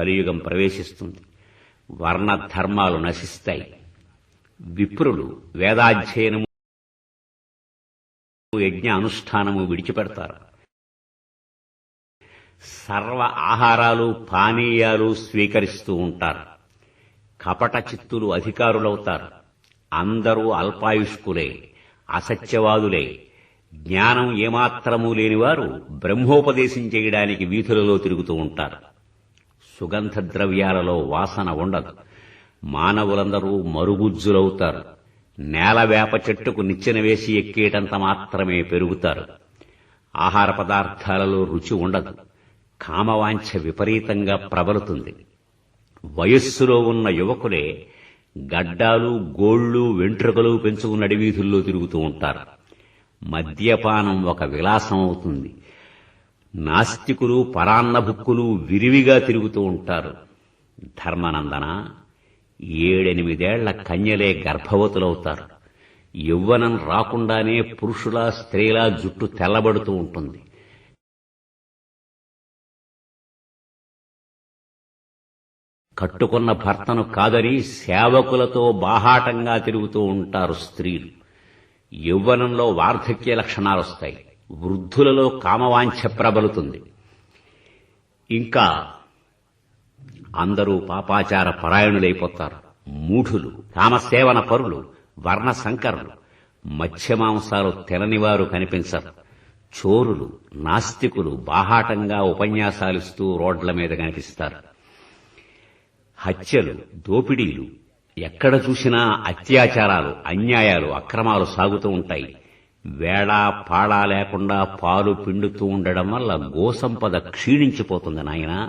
కలియుగం ప్రవేశిస్తుంది. వర్ణ ధర్మాలు నశిస్తాయి. విప్రులు వేదాధ్యయనము యజ్ఞ అనుష్ఠానము విడిచిపెడతారు. సర్వ ఆహారాలు పానీయాలు స్వీకరిస్తూ ఉంటారు. కపట చిత్తులు అధికారులవుతారు. అందరూ అల్పాయుష్కులే అసత్యవాదులే. జ్ఞానం ఏమాత్రమూ లేనివారు బ్రహ్మోపదేశం చేయడానికి వీధులలో తిరుగుతూ ఉంటారు. సుగంధ ద్రవ్యాలలో వాసన ఉండదు. మానవులందరూ మరుగుజ్జులవుతారు నేల వేప చెట్టుకు నిచ్చెన వేసి ఎక్కేటంత మాత్రమే పెరుగుతారు. ఆహార పదార్థాలలో రుచి ఉండదు. కామవాంఛ విపరీతంగా ప్రబలుతుంది. వయస్సులో ఉన్న యువకులే గడ్డాలు గోళ్ళు వెంట్రుకలు పెంచుకున్న అడవీధుల్లో తిరుగుతూ ఉంటారు. మద్యపానం ఒక విలాసం అవుతుంది నాస్తికులు పరాన్నభుక్కులు విరివిగా తిరుగుతూ ఉంటారు. ధర్మనందన ఏడెనిమిదేళ్ళ కన్యలే గర్భవతులవుతారు. యౌవనం రాకుండానే పురుషుల స్త్రీల జుట్టు తెల్లబడుతూ ఉంటుంది. కట్టుకున్న భర్తను కాదని సేవకులతో బాహాటంగా తిరుగుతూ ఉంటారు స్త్రీలు. యౌవనంలో వార్ధక్య లక్షణాలొస్తాయి. వృద్ధులలో కామవాంఛ ప్రబలుతుంది. ఇంకా అందరూ పాపాచార పరాయణులైపోతారు. మూఢులు కామసేవన పరులు వర్ణ సంకరులు మత్స్యమాంసాలు తిననివారు కనిపించరు. చోరులు నాస్తికులు బాహాటంగా ఉపన్యాసాలిస్తూ రోడ్ల మీద కనిపిస్తారు. హత్యలు దోపిడీలు ఎక్కడ చూసినా అత్యాచారాలు అన్యాయాలు అక్రమాలు సాగుతూ ఉంటాయి. వేళా పాడా లేకుండా పాలు పిండుతూ ఉండడం వల్ల గోసంపద క్షీణించిపోతుంది నాయన.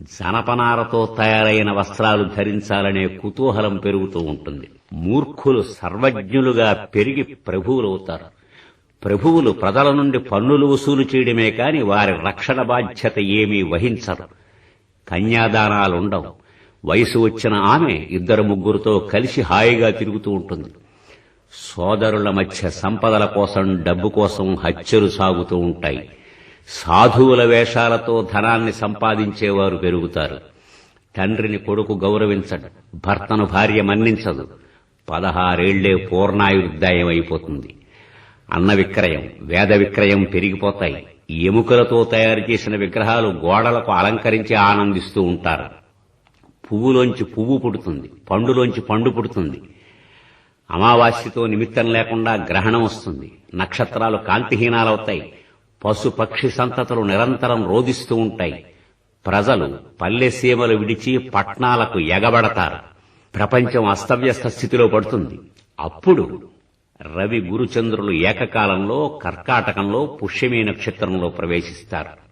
జనపనారతో తయారైన వస్త్రాలు ధరించాలనే కుతూహలం పెరుగుతూ ఉంటుంది. మూర్ఖులు సర్వజ్ఞులుగా పెరిగి ప్రభువులవుతారు. ప్రభువులు ప్రజల నుండి పన్నులు వసూలు చేయడమే కాని వారి రక్షణ బాధ్యత ఏమీ వహించరు. కన్యాదానాలుండవు. వయసు వచ్చిన ఆమె ఇద్దరు ముగ్గురుతో కలిసి హాయిగా తిరుగుతూ ఉంటుంది. సోదరుల మధ్య సంపదల కోసం డబ్బు కోసం హత్యలు సాగుతూ ఉంటాయి. సాధువుల వేషాలతో ధనాన్ని సంపాదించేవారు పెరుగుతారు. తండ్రిని కొడుకు గౌరవించడు భర్తను భార్య మన్నించదు. పదహారేళ్ళే పూర్ణాయుర్దాయం అయిపోతుంది అన్న విక్రయం వేద విక్రయం పెరిగిపోతాయి. ఎముకలతో తయారు చేసిన విగ్రహాలు గోడలకు అలంకరించి ఆనందిస్తూ ఉంటారు. పువ్వులోంచి పువ్వు పుడుతుంది పండులోంచి పండు పుడుతుంది. అమావాస్యతో నిమిత్తం లేకుండా గ్రహణం వస్తుంది. నక్షత్రాలు కాంతిహీనాలవుతాయి. పశు పక్షి సంతతులు నిరంతరం రోధిస్తూ ఉంటాయి. ప్రజలు పల్లె సీమలు విడిచి పట్నాలకు ఎగబడతారు. ప్రపంచం అస్తవ్యస్త స్థితిలో పడుతుంది. అప్పుడు రవి గురుచంద్రులు ఏకకాలంలో కర్కాటకంలో పుష్యమీ నక్షత్రంలో ప్రవేశిస్తారు.